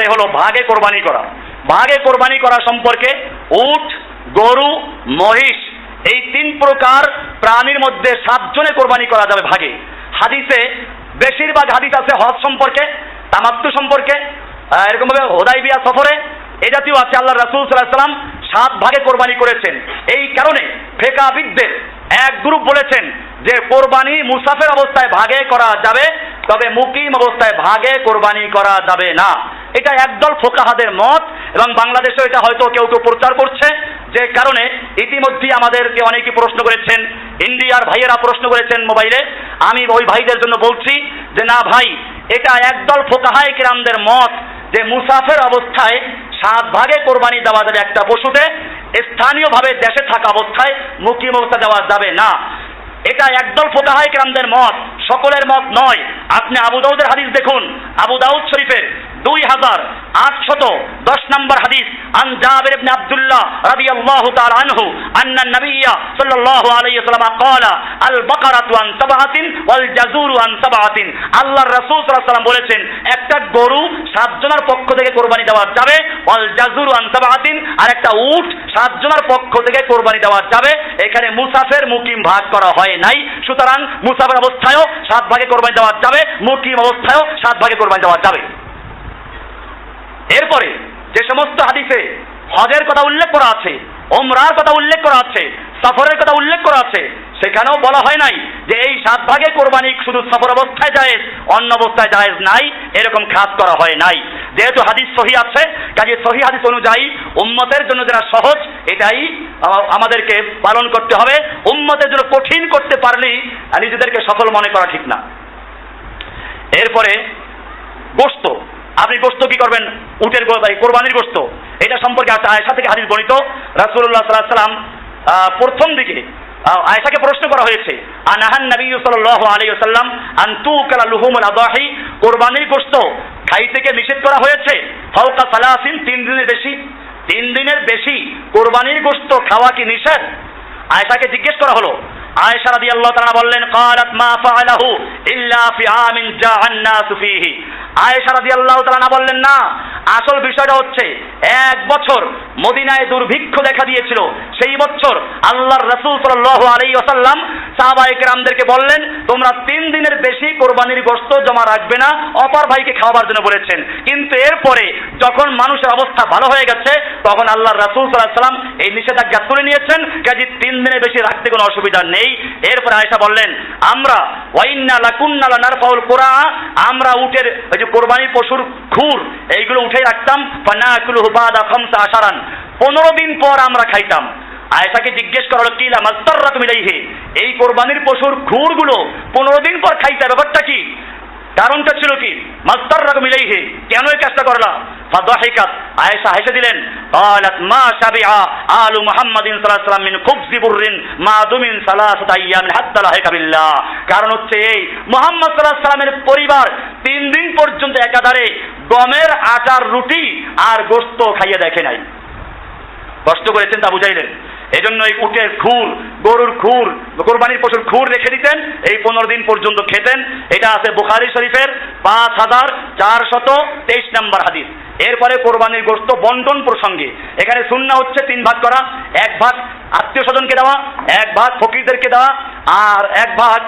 এরপরে হলো ভাগে কোরবানি করা। ভাগে কোরবানি করা সম্পর্কে উট, গরু, মহিষ, এই তিন প্রকার প্রাণীর মধ্যে সাতজনে কোরবানি করা যাবে ভাগে। হাদিসে বেশিরভাগ হাদিস আছে হজ সম্পর্কে, তামাত্তু সম্পর্কে এরকমভাবে হোদাইবিয়া সফরে, এ জাতীয় আছে আল্লাহ রাসুল সাল্লাম সাত ভাগে কোরবানি করেছেন। এই কারণে ফেকাবিদদের এক গ্রুপ বলেছেন যে কোরবানি মুসাফের অবস্থায় ভাগে করা যাবে, তবে মুকিম অবস্থায় ভাগে কোরবানি করা যাবে না। এটা একদল ফোকাহাদের মত এবং বাংলাদেশেও এটা হয়তো কেউ কেউ প্রচার করছে। যে কারণে ইতিমধ্যেই আমাদেরকে অনেকে প্রশ্ন করেছেন, ইন্ডিয়ার ভাইয়েরা প্রশ্ন করেছেন মোবাইলে। আমি ওই ভাইদের জন্য বলছি যে, না ভাই, এটা একদল ফোকাহায় কিরামদের মত যে মুসাফের অবস্থায় সাত ভাগে কোরবানি দেওয়া যাবে একটা পশুতে স্থানীয়ভাবে দেশে থাকা অবস্থায় মুকিম অবস্থা দেওয়া যাবে না। এটা একদল ফোকাহাই কেরামদের মত, সকলের মত নয়। আপনি আবু দাউদের হাদিস দেখুন, আবু দাউদ শরীফের দুই হাজার আটশত দশ নম্বর হাদিস, আন জাবির ইবনে আব্দুল্লাহ রাদিয়াল্লাহু তাআলা আনহু, আন্না নাবিয়্যা সাল্লাল্লাহু আলাইহি ওয়াসাল্লাম ক্বালা আল বাকারাতু আন সাবআতিন ওয়াল জাযুরু আন সাবআতিন। আল্লাহর রাসূল সাল্লাল্লাহু আলাইহি ওয়াসাল্লাম বলেছেন, একটা গরু সাতজনের পক্ষ থেকে কোরবানি দেওয়া যাবে ওয়াল জাযুরু আন সাবআতিন, আর একটা উট সাতজনের পক্ষ থেকে কোরবানি দেওয়া যাবে। এখানে মুসাফের মুকিম ভাগ করা হয় নাই। সুতরাং মুসাফের অবস্থায়ও সাত ভাগে কোরবানি দেওয়া যাবে, মুকিম অবস্থায়ও সাত ভাগে কোরবানি দেওয়া যাবে। এরপরে যে সমস্ত হাদিসে হজের কথা উল্লেখ করা আছে ওমরার কথা উল্লেখ করা আছে, সফরের কথা উল্লেখ করা আছে, সেখানেও বলা হয় নাই যে এই সাত ভাগে কোরবানি শুধু সফর অবস্থায় জায়েজ, অন্য অবস্থায় জায়েজ নাই, এরকম খাস করা হয় নাই। যেহেতু হাদিস সহি আছে, কাজে সহি হাদিস অনুযায়ী উম্মতের জন্য যারা সহজ, এটাই আমাদেরকে পালন করতে হবে। উম্মতের জন্য কঠিন করতে পারলেই নিজেদেরকে সফল মনে করা ঠিক না। এরপরে গোস্ত আপনি গোস্ত কি করবেন? উটের কোরবানির গোস্ত। এটা সম্পর্কে আছে আয়সা থেকে হাদিস বর্ণিত। রাসূলুল্লাহ সাল্লাল্লাহু আলাইহি সাল্লাম প্রথম দিকে আহ, আয়েশাকে প্রশ্ন করা হয়েছে আনাহান নবী সাল্লাল্লাহু আলাইহি ওয়াসাল্লাম আন তুকালা লুহুমুল আদাহি কোরবানির গোস্ত খাই থেকে নিষেধ করা হয়েছে? ফাওকা সালাসিন তিন দিনের বেশি। তিন দিনের বেশি কোরবানির গোস্ত খাওয়া কি নিষেধ? আয়েশাকে জিজ্ঞেস করা হলো আয়েশা রাদিয়াল্লাহু তাআলা বললেন ক্বালাত মা ফাআলাহু ইল্লা ফি আমিন জাআন নাসু ফীহি। আয়েশা রাদিয়াল্লাহু তাআলা বললেন, না, আসল বিষয়টা হচ্ছে এক বছর মদিনায় দুর্ভিক্ষ দেখা দিয়েছিল। সেই বছর আল্লাহর রাসূল সাল্লাল্লাহু আলাইহি ওয়াসাল্লাম কেরামদেরকে বললেন, তোমরা তিন দিনের বেশি কোরবানির গোশত জমা রাখবে না, অপর ভাইকে খাওয়াবার জন্য বলেছেন। কিন্তু এরপরে যখন মানুষের অবস্থা ভালো হয়ে গেছে, তখন আল্লাহর রাসূল ওয়াসাল্লাম এই নিষেধাজ্ঞা তুলে নিয়েছেন, কাজে তিন দিনের বেশি রাখতে কোনো অসুবিধা নেই। এরপরে আয়েশা বললেন, আমরা ওয়াইন্না লাকুন্না লানারফাউল কুরআ, আমরা উটের ওই যে কোরবানি পশুর খুর, এইগুলো উঠে রাখতাম, ফানাকুলহু বাদা খামসা আশারান। পনেরো দিন পর আমরা খাইতাম। আয়েশাকে জিজ্ঞেস করা হলো কিলা মাস্তাররা তুমি লাইহে এই কোরবানির পশুর খুরগুলো পনেরো দিন পর খাইতে ব্যাপারটা কি কারণটা ছিল কি মাস্তার রকম ইলাইহি কেন এই কাজটা করলা ফাদাহিকাত আয়েশা হেসে দিলেন قالت ما شبع آل محمد صلى الله عليه وسلم من خبز بر ما دمن ثلاثة أيام حتى لحق بالله কারণ হচ্ছে এই মোহাম্মদ সাল্লাল্লাহু আলাইহি সাল্লামের পরিবার তিন দিন পর্যন্ত একাধারে গমের আটার রুটি আর গোশত খাইয়ে দেখে নাই কষ্ট করেছেন তা বুঝাইলেন এই জন্য এই উটের খুর, গরুর খুর, কোরবানির পশুর খুর রেখে দিতেন। এই পনেরো দিন পর্যন্ত খেতেন। এটা আছে বুখারি শরীফের পাঁচ হাজার চারশত তেইশ নম্বর হাদিস। এরপরে কোরবানির গোস্ত বন্টন প্রসঙ্গে। এখানে শূন্য হচ্ছে তিন ভাগ করা। এক ভাগ আত্মীয় স্বজনকে দেওয়া, এক ভাগ ফকিরদেরকে দেওয়া, আর এক ভাগ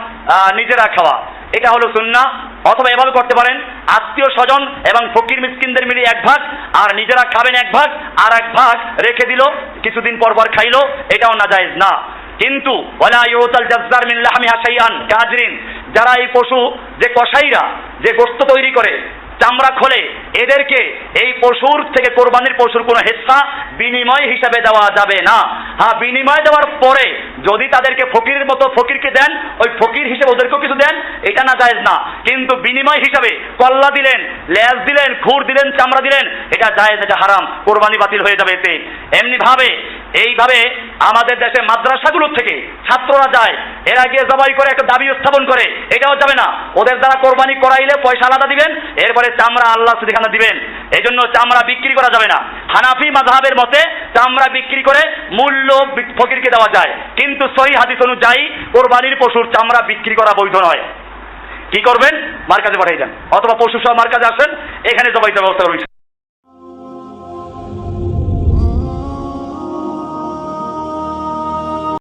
নিজেরা খাওয়া। এটা হলো সুন্না অথবা এভাবে করতে পারেন। আত্মীয় স্বজন এবং ফকির মিসকিনদের মিলিয়ে এক ভাগ, আর নিজেরা খাবেন এক ভাগ, আর এক ভাগ রেখে দিল কিছুদিন পর পর খাইলো, এটাও না। জায়েজ না কিন্তু যারা এই পশু, যে কসাইরা, যে গোস্ত তৈরি করে, চামড়া খোলে, এদেরকে এই পশুর থেকে কোরবানির পশুর কোনো হেসা বিনিময় হিসাবে দেওয়া যাবে না। হ্যাঁ বিনিময় দেওয়ার পরে যদি তাদেরকে ফকিরের মতো ফকিরকে দেন, ওই ফকির হিসেবে ওদেরকেও কিছু দেন, এটা না জায়েজ না। কিন্তু বিনিময় হিসাবে কল্লা দিলেন, লেজ দিলেন, খুর দিলেন, চামড়া দিলেন, এটা জায়েজ, এটা হারাম, কোরবানি বাতিল হয়ে যাবে এতে। এমনি ভাবে এইভাবে আমাদের দেশে মাদ্রাসাগুলো থেকে ছাত্ররা যায়, এরা গিয়ে জবাই করে একটা দাবি স্থাপন করে, এটাও যাবে না। ওদের দ্বারা কোরবানি করাইলে পয়সা আলাদা দিবেন, এরপরে চামড়া আল্লাহ সেখানে দিবেন। এই জন্য চামড়া বিক্রি করা যাবে না। হানাফি মাধাবের মতে চামড়া বিক্রি করে মূল্য ফকিরকে দেওয়া যায়। কিন্তু সহি হাদিস অনুযায়ী কোরবানির পশুর চামড়া বিক্রি করা বৈধ নয়। কি করবেন? মার্কাজে পাঠিয়ে যান অথবা পশু সহ মার্কাজে আসেন। এখানে জবাইতে ব্যবস্থা রয়েছে।